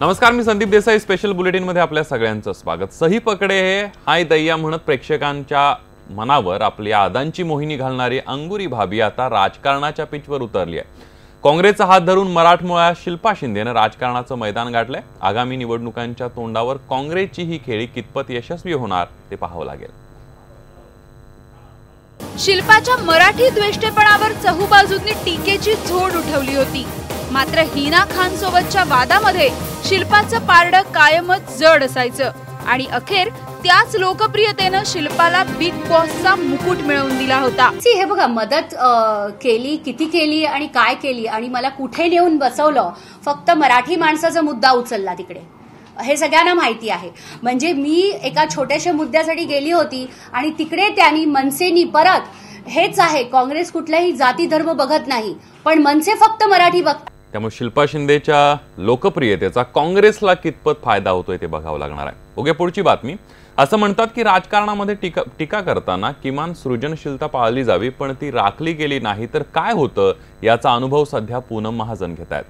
नमस्कार मी संदीप देसाई. स्पेशल बुलेटिनमध्ये आपल्या सगळ्यांचं स्वागत. सही पकडे हे हाय दैया म्हणत प्रेक्षकांच्या मनावर आपल्या आदांची मोहिनी घालणारी अंगुरी भाभी आता राजकारणाच्या पिचवर उतरली आहे. काँग्रेसचा हात धरून मराठमोळ्या शिल्पा शिंदेनं राजकारणाचं मैदान गाठलंय. आगामी निवडणुकांच्या तोंडावर काँग्रेसची ही खेळी कितपत यशस्वी होणार ते पाहावं लागेल. शिल्पाच्या मराठी द्वेष्टेपणावर चहूबाजूंनी टीकेची झोड उठवली होती. मात्र हिना खान सोबतच्या वादामध्ये शिल्पाचं पारडं कायमच जड असायचं. आणि अखेर त्याच लोकप्रियतेनं शिल्पाला बिग बॉसचा मुकुट मिळवून दिला होता. हे बघा मदत अ, केली किती केली आणि काय केली आणि मला कुठे नेऊन बसवलं? फक्त मराठी माणसाचा मुद्दा उचलला तिकडे. हे सगळ्यांना माहिती आहे. म्हणजे मी एका छोट्याशा मुद्द्यासाठी गेली होती आणि तिकडे त्यांनी मनसेनी परत हेच आहे काँग्रेस कुठलाही जाती धर्म बघत नाही पण मनसे फक्त मराठी बघतात त्यामुळे शिल्पा शिंदेच्या लोकप्रियतेचा काँग्रेसला कितपत फायदा होतोय ते बघावं लागणार आहे. ओके पुढची बातमी. असं म्हणतात की राजकारणामध्ये टीका टीका करताना किमान सृजनशीलता पाळली जावी पण ती राखली गेली नाही तर काय होतं? याचा अनुभव सध्या पूनम महाजन घेत आहेत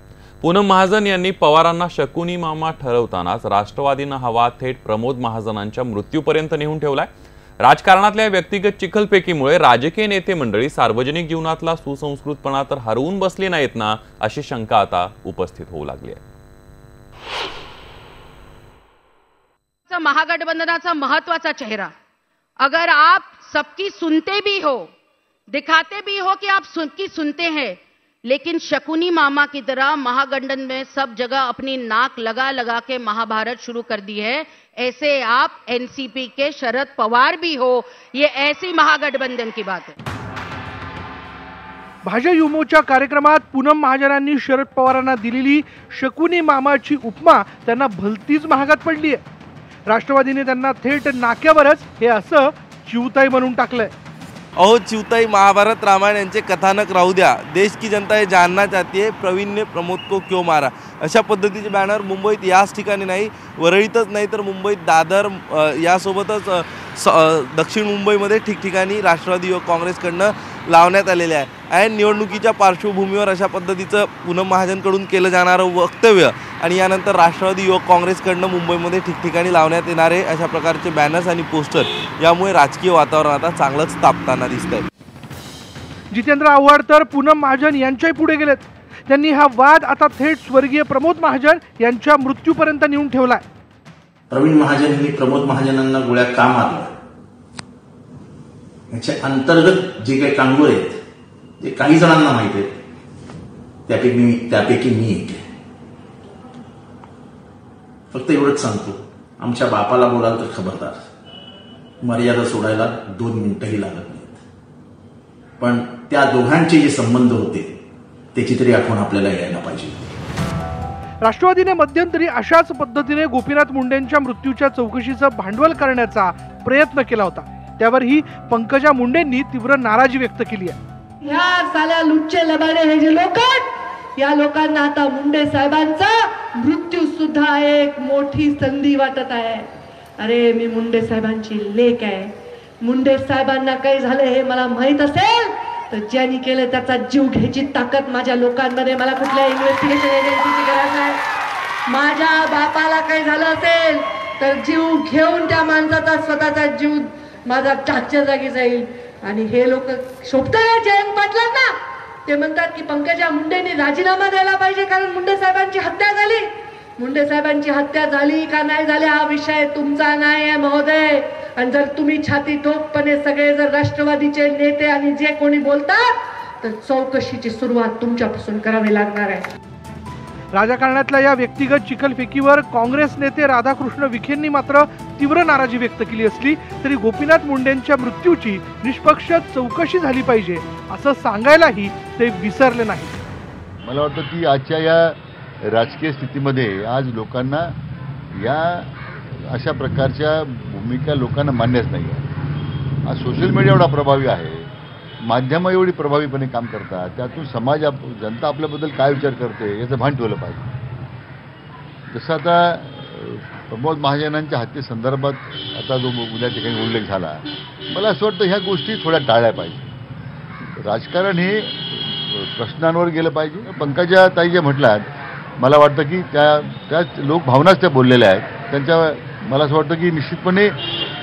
पूनम महाजन यांनी पवारांना शकुनी मामा ठरवतानाच राष्ट्रवादीनं हवा थेट प्रमोद महाजनांच्या मृत्यूपर्यंत नेऊन ठेवलाय. राजकारणातल्या व्यक्तिगत चिखलफेकीमुळे राजकीय नेते मंडळी सार्वजनिक जीवनातला सुसंस्कृतपणा तर हरवून बसली नाहीत ना अशी शंका आता उपस्थित होऊ लागली आहे. महागठबंधनाचा महत्त्वाचा चेहरा. अगर आप सबकी सुनते भी हो दिखाते भी हो कि आप सबकी सुनते हैं लेकिन शकुनी मामा की तरह महागंडन में सब जगह अपनी नाक लगा लगा के महाभारत शुरू कर दी है। ऐसे आप एनसीपी के शरद पवार भी हो ये ऐसी महागठबंधन की बात है। भाजप युमोच्या कार्यक्रमात पूनम महाजनांनी शरद पवारांना दिलेली शकुनी मामाची उपमा त्यांना भलतीच महागात पडली आहे. राष्ट्रवादीने त्यांना थेट नाक्यावरच हे असं चिवताई म्हणून टाकलंय. अहो चिवताई महाभारत रामायण यांचे कथानक राहू द्या. देश की जनता हे जानना चाहती है प्रवीण ने प्रमोद को क्यों मारा? अशा पद्धतीचे बॅनर मुंबईत याच ठिकाणी नाही. वरळीतच नाही तर मुंबईत दादर यासोबतच स- दक्षिण मुंबईमध्ये ठिकठिकाणी राष्ट्रवादी युवक काँग्रेसकडनं लावण्यात आलेले आहे. आणि निवडणुकीच्या पार्श्वभूमीवर अशा पद्धतीचं पूनम महाजनकडून केलं जाणारं वक्तव्य आणि यानंतर राष्ट्रवादी युवक काँग्रेसकडनं मुंबईमध्ये ठिकठिकाणी लावण्यात येणारे अशा प्रकारचे बॅनर्स आणि पोस्टर यामुळे राजकीय वातावरण आता चांगलंच तापताना दिसतंय. जितेंद्र आव्हाड तर पूनम महाजन यांच्याही पुढे गेलेत. त्यांनी हा वाद आता थेट स्वर्गीय प्रमोद महाजन यांच्या मृत्यूपर्यंत नेऊन ठेवलाय. प्रवीण महाजन यांनी प्रमोद महाजनांना गोळ्या का मारल्या याचे अंतर्गत जे काही कांगोर आहेत ते काही जणांना माहीत आहेत. त्यापैकी मी त्यापैकी मी एक आहे. फक्त एवढंच सांगतो. आमच्या बापाला बोलाल तर खबरदार. मर्यादा सोडायला दोन मिनिटंही लागत नाहीत. पण त्या दोघांचे जे संबंध होते त्याची तरी आठवण आपल्याला यायला पाहिजे. राष्ट्रवादीने मध्यंतरी अशाच पद्धतीने गोपीनाथ मुंडेंच्या मृत्यूच्या चौकशीचं भांडवल करण्याचा प्रयत्न केला होता. त्यावरही पंकजा मुंडेंनी तीव्र नाराजी व्यक्त केली आहे. ह्या साल्या लुच्चे लबाडे हे जे लोक या लोकांना आता मुंडे साहेबांचा मृत्यू सुद्धा एक मोठी संधी वाटत आहे. अरे मी मुंडे साहेबांची लेख आहे. मुंडे साहेबांना काही झालं हे मला माहीत असेल तर ज्यांनी केलं त्याचा जीव घ्यायची ताकद माझ्या लोकांमध्ये मला कुठल्या इन्व्हेस्टिगेशन एजन्सीची गरज नाही. माझ्या बापाला काही झालं असेल तर जीव घेऊन त्या माणसाचा स्वतःचा जीव माझा टाकच्या जागी जाईल. आणि हे लोक शोभत जयंत पाटलांना? ते म्हणतात की पंकजा मुंडेंनी राजीनामा द्यायला पाहिजे कारण मुंडे साहेबांची हत्या झाली. मुंडे साहेबांची हत्या झाली का नाही झाली हा विषय तुमचा नाही आहे महोदय. आणि जर तुम्ही छाती ठोकपणे सगळे जर राष्ट्रवादीचे नेते आणि जे कोणी बोलतात तर चौकशीची सुरुवात तुमच्यापासून करावी लागणार आहे. राजकारणातल्या या व्यक्तिगत चिखलफेकीवर काँग्रेस नेते राधाकृष्ण विखेंनी मात्र तीव्र नाराजी व्यक्त केली असली तरी गोपीनाथ मुंडेंच्या मृत्यूची निष्पक्ष चौकशी झाली पाहिजे असं सांगायलाही ते विसरले नाही मला वाटतं की आजच्या या राजकीय स्थितीमध्ये आज लोकांना या अशा प्रकारच्या भूमिका लोकांना मान्यच नाही आहे आज सोशल मीडिया एवढा प्रभावी आहे. माध्यमं एवढी प्रभावीपणे काम करतात त्यातून समाज आप जनता आपल्याबद्दल काय विचार करते याचं भान ठेवलं पाहिजे. जसं आता प्रमोद महाजनांच्या हत्येसंदर्भात आता जो उद्या ठिकाणी उल्लेख झाला मला असं वाटतं ह्या गोष्टी थोड्या टाळल्या पाहिजे. राजकारण हे प्रश्नांवर गेलं पाहिजे. पंकजा ताई जे म्हटलात मला वाटतं की त्या त्याच लोक भावनाच त्या बोललेल्या आहेत. त्यांच्या मला असं वाटतं की निश्चितपणे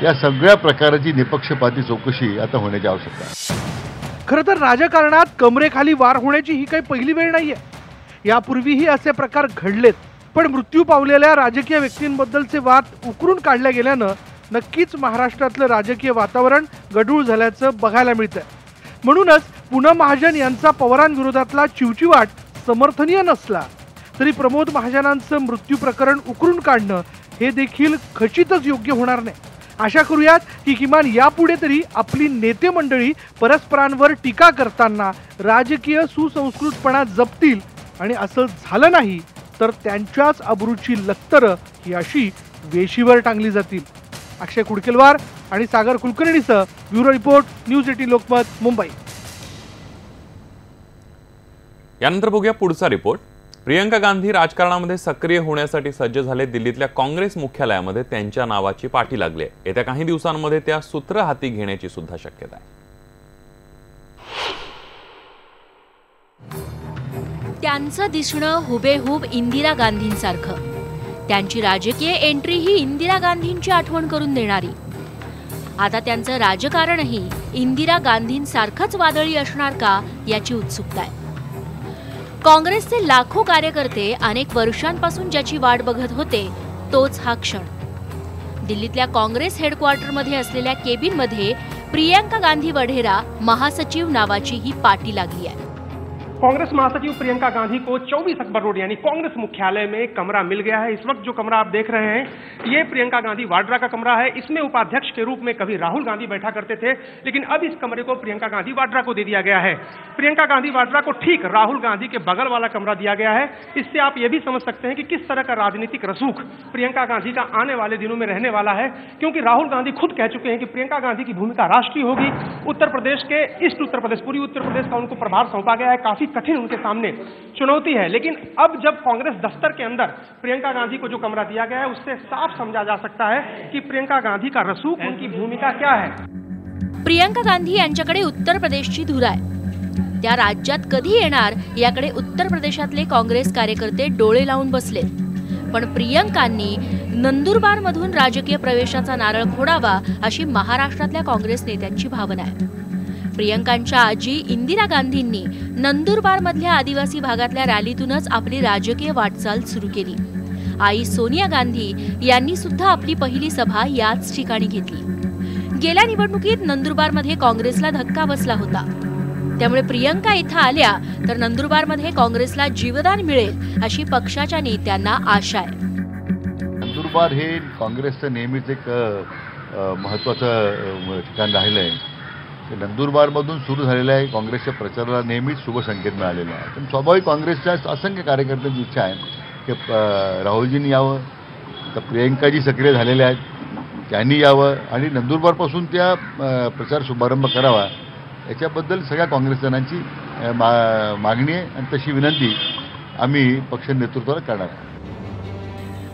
या सगळ्या प्रकाराची निपक्षपाती चौकशी आता होण्याची आवश्यकता आहे. खरं तर राजकारणात कमरेखाली वार होण्याची ही काही पहिली वेळ नाही आहे यापूर्वीही असे प्रकार घडलेत पण मृत्यू पावलेल्या राजकीय व्यक्तींबद्दलचे वाद उकरून काढल्या गेल्यानं नक्कीच महाराष्ट्रातलं राजकीय वातावरण गढूळ झाल्याचं बघायला मिळतंय. म्हणूनच पूनम महाजन यांचा पवारांविरोधातला चिवचिवाट समर्थनीय नसला तरी प्रमोद महाजनांचं मृत्यू प्रकरण उकरून काढणं हे देखील खचितच योग्य होणार नाही. आशा करूयात की किमान यापुढे तरी आपली नेते मंडळी परस्परांवर टीका करताना राजकीय सुसंस्कृतपणा जपतील आणि असं झालं नाही तर त्यांच्याच अब्रूची लक्तरं ही अशी वेशीवर टांगली जातील. अक्षय कुडकेलवार आणि Sagar कुलकर्णीसह bureau report news eighteen Lokmat Mumbai. यानंतर बघूया पुढचा रिपोर्ट. प्रियंका गांधी राजकारणामध्ये सक्रिय होण्यासाठी सज्ज झाले दिल्लीतल्या काँग्रेस मुख्यालयामध्ये त्यांच्या नावाची पाठी लागली आहे. येत्या काही दिवसांमध्ये त्या सूत्र हाती घेण्याची सुद्धा शक्यता आहे. त्यांचं दिसणं हुबेहूब इंदिरा गांधींसारखं. त्यांची राजकीय एंट्री ही इंदिरा गांधींची आठवण करून देणारी. आता त्यांचं राजकारणही इंदिरा गांधींसारखंच वादळी असणार का याची उत्सुकता आहे. काँग्रेसचे लाखो कार्यकर्ते अनेक वर्षांपासून ज्याची वाट बघत होते तोच हा क्षण. दिल्लीतल्या काँग्रेस हेडक्वार्टरमध्ये असलेल्या केबिनमध्ये प्रियांका गांधी वढेरा महासचिव नावाची ही पाटी लागली आहे. कांग्रेस महासचिव प्रियंका गांधी को 24 अकबर रोड, यानी कांग्रेस मुख्यालय में कमरा मिल गया है। इस वक्त जो कमरा आप देख रहे हैं, ये प्रियंका गांधी वाड्रा का कमरा है। इसमें उपाध्यक्ष के रूप में कभी राहुल गांधी बैठा करते थे, लेकिन अब इस कमरे को प्रियंका गांधी वाड्रा को दे दिया गया है। प्रियंका गांधी वाड्रा को ठीक राहुल गांधी के बगल वाला कमरा दिया गया है। इससे आप ये भी समझ सकते हैं कि किस तरह का राजनीतिक रसूख प्रियंका गांधी का आने वाले दिनों में रहने वाला है, क्योंकि राहुल गांधी खुद कह चुके हैं कि प्रियंका गांधी की भूमिका राष्ट्रीय होगी। उत्तर प्रदेश के ईस्ट उत्तर प्रदेश, पूरी उत्तर प्रदेश का उनको प्रभार सौंपा गया है। काफ़ी कठिन उनके सामने चुनौती है। लेकिन अब जब कांग्रेस दफ्तर के अंदर प्रियंका गांधी को जो कमरा दिया गया है, उससे साफ़ समझा जा सकता है कि प्रियंका गांधी का रसूख, उनकी भूमिका क्या है। प्रियंका गांधी यांच्याकडे उत्तर प्रदेशची धुरा आहे. त्या राज्यात कधी येणार, याकडे उत्तर प्रदेशातले काँग्रेस कार्यकर्ते डोळे लावून बसले. पण प्रियंकांनी नंदुरबार मधून राजकीय प्रवेशाचा नारळ फोडावा अशी महाराष्ट्रातल्या काँग्रेस नेत्यांची भावना आहे. प्रियंकांच्या आजी इंदिरा गांधींनी नंदुरबार मधल्या आदिवासी भागातल्या रॅलीतूनच आपली राजकीय वाटचाल सुरू केली. आई सोनिया गांधी यांनी सुद्धा आपली पहिली सभा याच ठिकाणी घेतली. गेल्या निवडणुकीत नंदुरबारमध्ये काँग्रेसला धक्का बसला होता. त्यामुळे प्रियंका इथं आल्या तर नंदुरबारमध्ये काँग्रेसला जीवदान मिळेल अशी पक्षाच्या नेत्यांना आशा आहे. नंदुरबार हे काँग्रेसचं नेहमीच एक महत्त्वाचं ठिकाण राहिलं आहे नंदुरबारमधून सुरू झालेल्या आहे काँग्रेसच्या प्रचाराला नेहमीच शुभसंकेत मिळालेला आहे. पण स्वाभाविक काँग्रेसच्या असंख्य कार्यकर्त्यांची इच्छा आहे की राहुलजींनी यावं तर प्रियंकाजी सक्रिय झालेल्या आहेत त्यांनी यावं आणि नंदुरबारपासून त्या प्रचार शुभारंभ करावा याच्याबद्दल सगळ्या काँग्रेसजनांची मा मागणी आहे आणि तशी विनंती आम्ही पक्ष नेतृत्वाला करणार आहे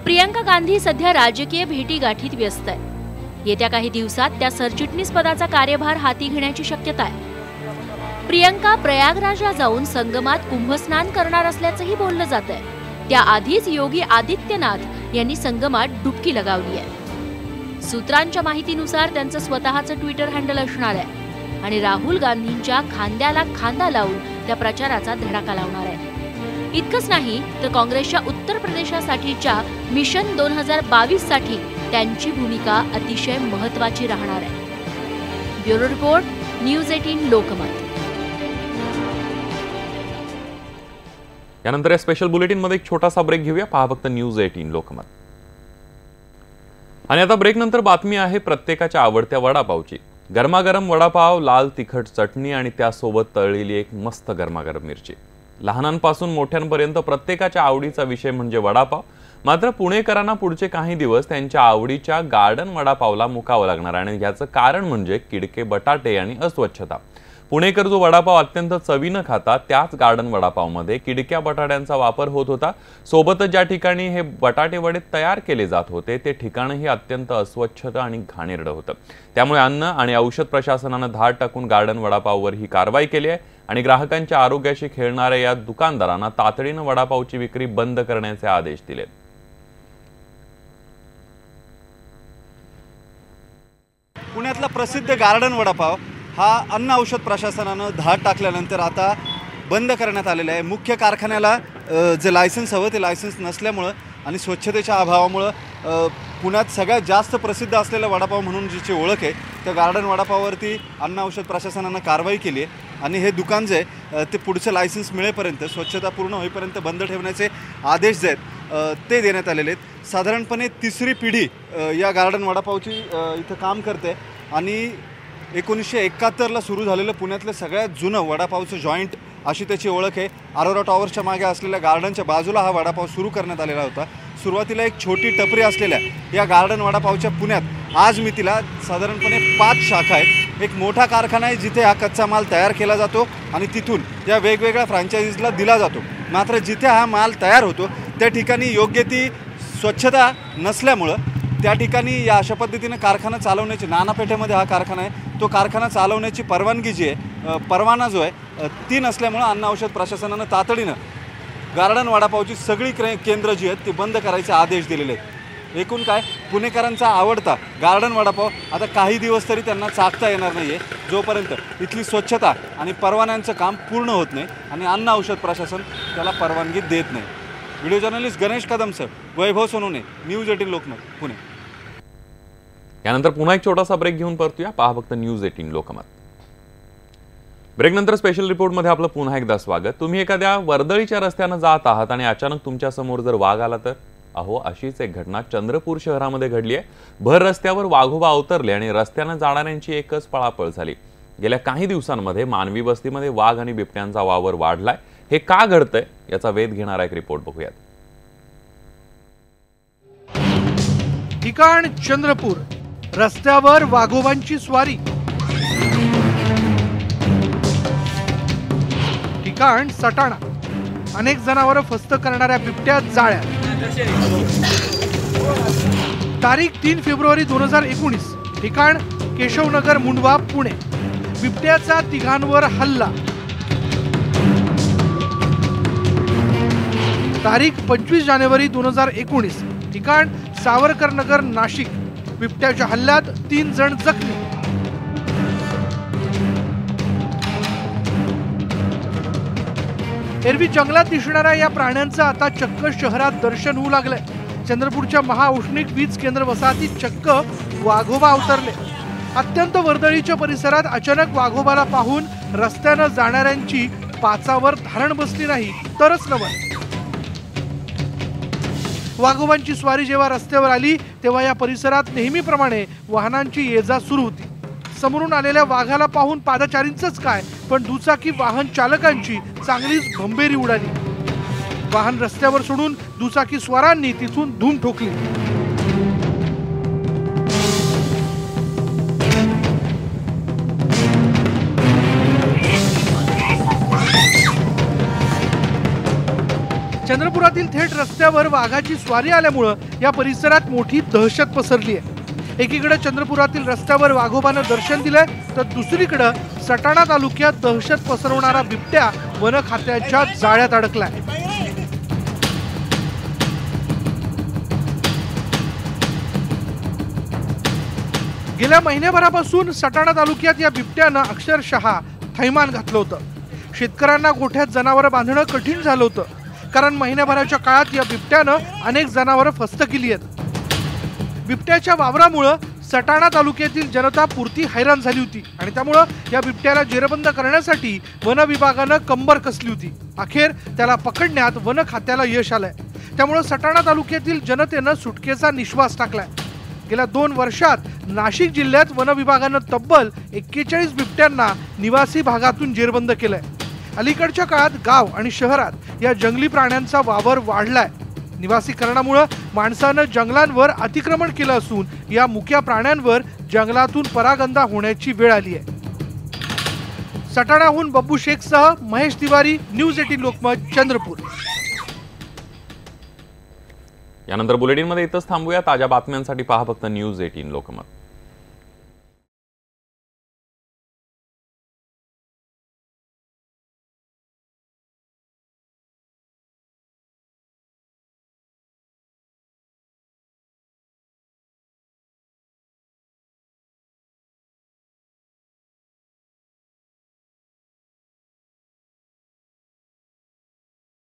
प्रियंका गांधी सध्या राजकीय भेटीगाठीत व्यस्त आहे. येत्या काही दिवसात त्या सरचिटणीस पदाचा कार्यभार हाती घेण्याची शक्यता आहे. प्रियंका प्रयागराजला जाऊन संगमात कुंभस्नान करणार असल्याचंही बोललं जात आहे त्याआधीच योगी आदित्यनाथ यांनी संगमात डुबकी लगावली आहे. सूत्रांच्या माहितीनुसार त्यांचं स्वतःचं ट्विटर हँडल असणार आहे आणि राहुल गांधींच्या खांद्याला खांदा लावून त्या प्रचाराचा धडाका लावणार आहे. इतकंच नाही तर काँग्रेसच्या उत्तर प्रदेशासाठीच्या मिशन दोन हजार बावीससाठी त्यांची भूमिका अतिशय महत्वाची राहणार आहे. Bureau report news eighteen Lokmat. यानंतर या स्पेशल बुलेटिनमध्ये एक छोटासा ब्रेक घेऊया. पहा फक्त न्यूज एटीन लोकमत. आणि आता ब्रेक नंतर बातमी आहे प्रत्येकाच्या आवडत्या वडापावची. गरमागरम वडापाव लाल तिखट चटणी आणि त्यासोबत तळलेली एक मस्त गरमागरम मिरची. लहानांपासून मोठ्यांपर्यंत प्रत्येकाच्या आवडीचा विषय म्हणजे वडापाव. मात्र पुणेकरांना पुढचे काही दिवस त्यांच्या आवडीच्या गार्डन वडापावला मुकावं लागणार आणि याचं कारण म्हणजे किडके बटाटे आणि अस्वच्छता. पुणेकर जो वडापाव अत्यंत चवीनं खातात त्याच गार्डन वडापावमध्ये किडक्या बटाट्यांचा वापर होत होता. सोबतच ज्या ठिकाणी हे बटाटे वडे तयार केले जात होते ते ठिकाणही अत्यंत अस्वच्छता आणि घाणेरडं होतं. त्यामुळे अन्न आणि औषध प्रशासनानं धाड टाकून गार्डन वडापाववर ही कारवाई केली आहे. आणि ग्राहकांच्या आरोग्याशी खेळणाऱ्या या दुकानदारांना तातडीनं वडापावची विक्री बंद करण्याचे आदेश दिलेत. पुण्यातला प्रसिद्ध गार्डन वडापाव हा अन्न औषध प्रशासनानं धाड टाकल्यानंतर आता बंद करण्यात आलेला आहे. मुख्य कारखान्याला जे लायसन्स हवं ते लायसन्स नसल्यामुळं आणि स्वच्छतेच्या अभावामुळं पुण्यात सगळ्यात जास्त प्रसिद्ध असलेला वडापाव म्हणून जिची ओळख आहे त्या गार्डन वडापाववरती अन्न औषध प्रशासनानं कारवाई केली आहे. आणि हे दुकान जे आहे ते पुढचं लायसन्स मिळेपर्यंत स्वच्छता पूर्ण होईपर्यंत बंद ठेवण्याचे आदेश जे आहेत ते देण्यात आलेले आहेत. साधारणपणे तिसरी पिढी या गार्डन वडापावची इथं काम करते. आणि एकोणीसशे एकाहत्तरला सुरू झालेलं पुण्यातलं सगळ्यात जुनं वडापावचं जॉईंट अशी त्याची ओळख आहे. आरोरा टॉवरच्या मागे असलेल्या गार्डनच्या बाजूला हा वडापाव सुरू करण्यात आलेला होता. सुरुवातीला एक छोटी टपरी असलेल्या या गार्डन वडापावच्या पुण्यात आज मी तिला साधारणपणे पाच शाखा आहेत. एक मोठा कारखाना आहे जिथे हा कच्चा माल तयार केला जातो आणि तिथून या वेगवेगळ्या फ्रँचायझीजला दिला जातो. मात्र जिथे हा माल तयार होतो त्या ठिकाणी योग्य ती स्वच्छता नसल्यामुळं त्या ठिकाणी या अशा पद्धतीनं कारखाना चालवण्याची नानापेठेमध्ये हा कारखाना आहे. तो कारखाना चालवण्याची परवानगी जी आहे परवाना जो आहे ती नसल्यामुळं अन्न औषध प्रशासनानं तातडीनं गार्डन वडापावची सगळी क्रे केंद्र जी आहेत ती बंद करायचे आदेश दिलेले आहेत. एकूण काय पुणेकरांचा आवडता गार्डन वडापाव आता काही दिवस तरी त्यांना चाकता येणार नाही आहे जोपर्यंत इथली स्वच्छता आणि परवान्यांचं काम पूर्ण होत नाही आणि अन्न औषध प्रशासन त्याला परवानगी देत नाही. Video journalist Ganesh Kadam sir Vaibhav Sonawane news eighteen Lokmat Pune. यानंतर पुन्हा एक छोटासा ब्रेक घेऊन परतूया. पहा फक्त न्यूज एटीन लोकमत. ब्रेकनंतर स्पेशल रिपोर्टमध्ये आपलं पुन्हा एकदा स्वागत. तुम्ही एखाद्या वर्दळीच्या रस्त्यानं जात आहात आणि अचानक तुमच्यासमोर जर वाघ आला तर? अहो अशीच एक घटना चंद्रपूर शहरामध्ये घडली आहे. भर रस्त्यावर वाघोबा अवतरले आणि रस्त्यानं जाणाऱ्यांची एकच पळापळ झाली. गेल्या काही दिवसांमध्ये मानवी वस्तीमध्ये वाघ आणि बिबट्यांचा वावर वाढलाय. हे का घडतंय याचा वेध घेणारा एक रिपोर्ट बघूयात. ठिकाण चंद्रपूर रस्त्यावर वाघोबांची स्वारी. ठिकाण सटाणा अनेक जनावरं फस्त करणाऱ्या बिबट्या जाळ्या तारीख तीन फेब्रुवारी दोन हजार एकोणीस ठिकाण केशवनगर मुंडवा पुणे. बिबट्याचा तिघांवर हल्ला. तारीख पंचवीस जानेवारी दोन हजार एकोणीस. ठिकाण सावरकर नगर नाशिक. बिबट्याच्या हल्ल्यात तीन जण जखमी. एरवी जंगलात दिसणाऱ्या या प्राण्यांचं आता चक्क शहरात दर्शन होऊ लागलंय. चंद्रपूरच्या महाऔष्णिक वीज केंद्र वसाहतीत चक्क वाघोबा अवतरले. अत्यंत वर्दळीच्या परिसरात अचानक वाघोबाला पाहून रस्त्यानं जाणाऱ्यांची पाचावर धारण बसली नाही तरच नवं वाघोबांची स्वारी जेव्हा रस्त्यावर आली तेव्हा या परिसरात नेहमीप्रमाणे वाहनांची ये जा सुरू होती. समोरून आलेल्या वाघाला पाहून पादचारींचंच काय पण दुचाकी वाहन चालकांची चांगलीच भंबेरी उडाली. वाहन रस्त्यावर सोडून दुचाकी स्वारांनी तिथून धूम ठोकली. चंद्रपुरातील थेट रस्त्यावर वाघाची स्वारी आल्यामुळं या परिसरात मोठी दहशत पसरली आहे एकीकडे चंद्रपुरातील रस्त्यावर वाघोबानं दर्शन दिलंय तर दुसरीकडं सटाणा तालुक्यात दहशत पसरवणारा बिबट्या वन खात्याच्या जाळ्यात अडकलाय. गेल्या महिन्याभरापासून सटाणा तालुक्यात या बिबट्यानं अक्षरशः थैमान घातलं होतं. शेतकऱ्यांना गोठ्यात जनावरं बांधणं कठीण झालं होतं. कारण महिन्याभराच्या काळात या बिबट्यानं अनेक जनावरं फस्त केली आहेत. बिबट्याच्या वावरामुळं सटाणा तालुक्यातील जनता पुरती हैराण झाली होती आणि त्यामुळं या बिबट्याला जेरबंद करण्यासाठी वन विभागानं कंबर कसली होती. अखेर त्याला पकडण्यात वन खात्याला यश आलंय. त्यामुळं सटाणा तालुक्यातील जनतेनं सुटकेचा निश्वास टाकलाय. गेल्या दोन वर्षात नाशिक जिल्ह्यात वन विभागानं तब्बल एक्केचाळीस बिबट्यांना निवासी भागातून जेरबंद केलंय. अलीकडच्या काळात गाव आणि शहरात या जंगली प्राण्यांचा वावर वाढलाय. निवासीकरणामुळं माणसानं जंगलांवर अतिक्रमण केलं असून या मुक्या प्राण्यांवर जंगलातून परागंदा होण्याची वेळ आली आहे. सटाण्याहून बब्बू शेखसह महेश तिवारी न्यूज एटीन लोकमत चंद्रपूर. यानंतर बुलेटिनमध्ये इथंच थांबूया. ताज्या बातम्यांसाठी पहा फक्त न्यूज एटीन लोकमत.